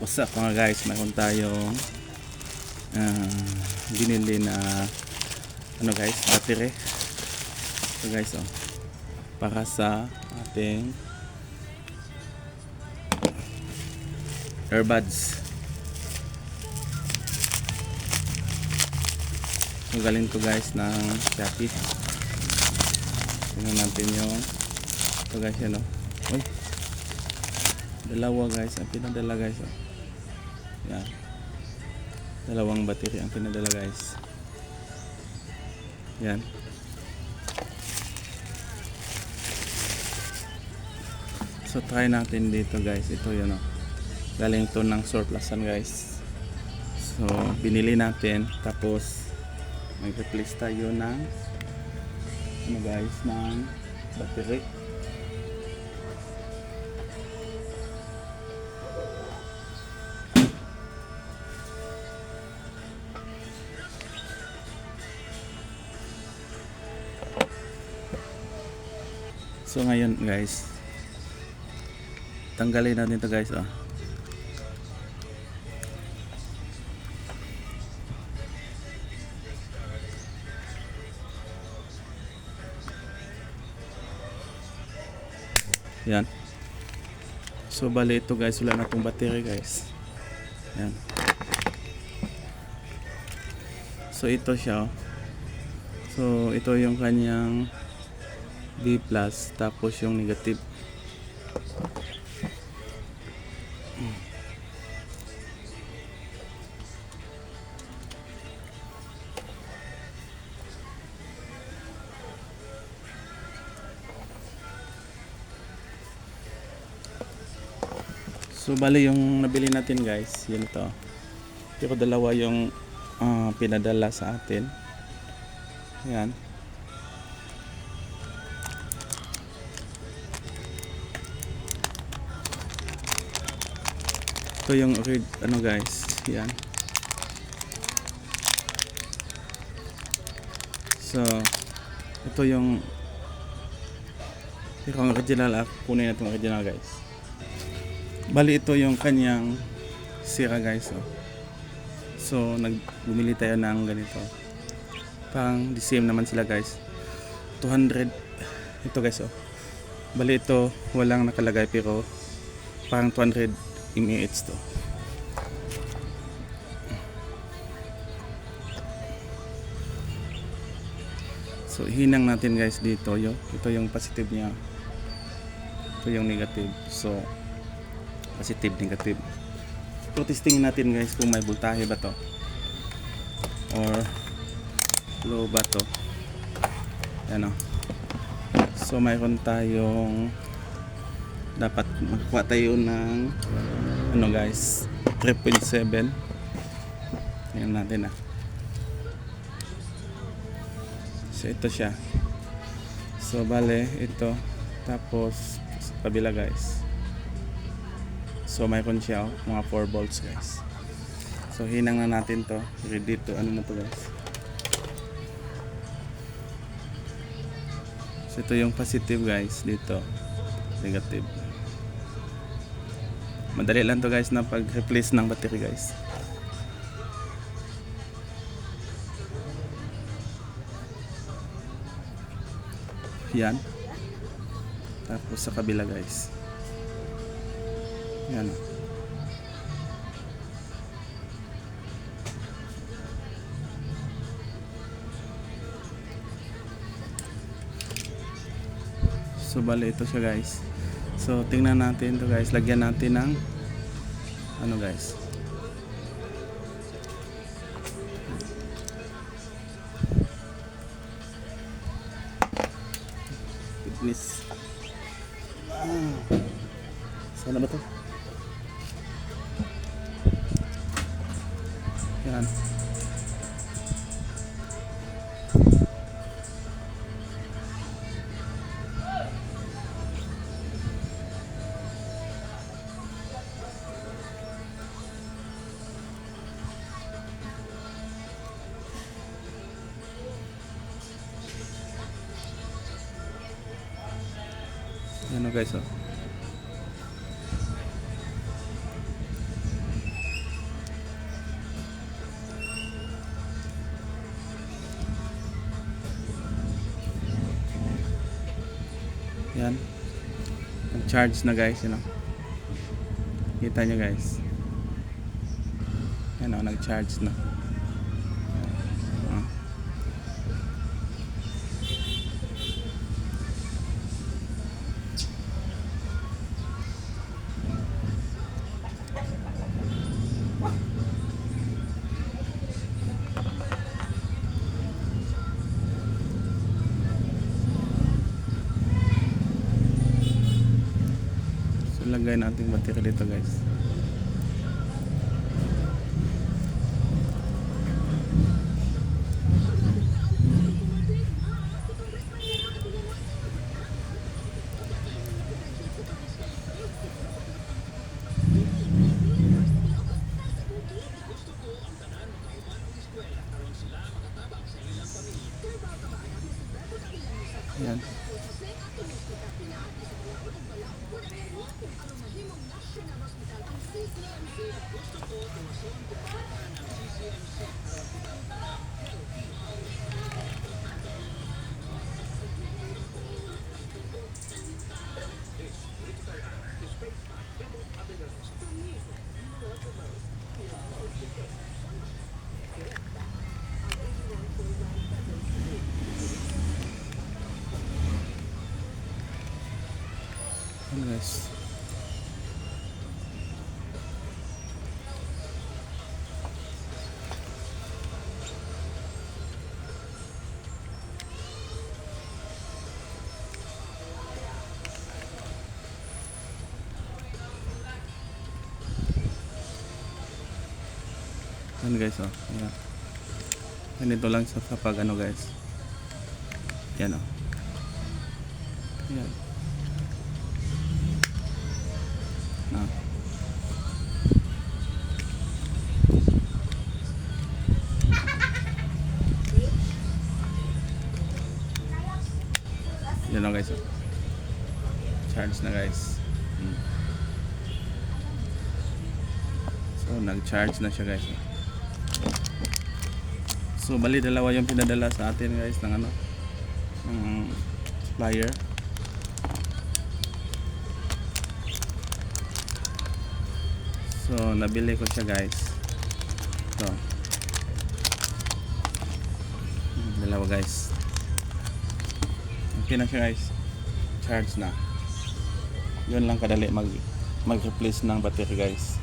What's up mga guys? Mayroon tayong ah, binili na ano guys, battery. So guys, oh, para sa ating earbuds. So galing to guys ng Shopee. Tingnan natin yung ito guys yan oh. Uy. Dalawa guys, ang pinadala guys oh. Yan. Dalawang battery ang pinadala guys. Yan. So try natin dito guys. Ito yun oh. Galing to ng surplusan guys. So binili natin tapos mag-replace tayo ng ano guys ng battery. So ngayon guys, tanggalin natin to guys oh. Yan. So bali ito guys, wala na tong battery guys. Yan. So ito siya. oh. So ito yung kanyang B plus tapos yung negative. So bali yung nabili natin guys, yun to. Pero dalawa yung ah, pinadala sa atin. Yan. Ito yung red, ano guys, yan. So, ito yung ito ang original, kunin natin ang original guys. Bali ito yung kanyang sira guys. Oh. So, nagbumili tayo ng ganito. Pang the same naman sila guys. 200 ito guys oh. Bali ito walang nakalagay pero parang 200 mAh to. So hinang natin guys dito yo. Ito yung positive niya. Ito yung negative. So positive negative. So testingin natin guys kung may voltahe ba to or low ba to. Yan o. So mayroon tayong dapat magkuha tayo ng ano guys? 3.7 yan natin ah. So ito siya. So bale ito. Tapos sa kabila guys. So mayroon siya oh, mga 4 volts guys. So hinang na natin to. Ready to ano na to guys? So ito yung positive guys dito. Negative madali lang to guys na pag replace ng battery guys. Yan. Tapos sa kabila guys. Yan. So bali ito siya guys So tingnan natin to guys, lagyan natin ng ano guys. Goodness. Ah. Sana ba to? Yan. Yan o guys oh. Yan. Nag-charge na guys, you know. Kita nyo guys. Yan o, nag-charge na. Lagay natin battery dito guys. Yan. Yan Yan guys oh. Ayan. Ganito lang sa kapag ano guys. Yan oh. Yan. Ah. Yan lang guys. oh. Charge na guys. Hmm. So nag-charge na siya guys. oh. So bali dalawa yung pinadala sa atin guys ng ano ng supplier. So, nabili ko siya guys. Ito. Dalawa guys. Okay na siya guys. Charge na. Yun lang kadali mag mag-replace ng battery guys.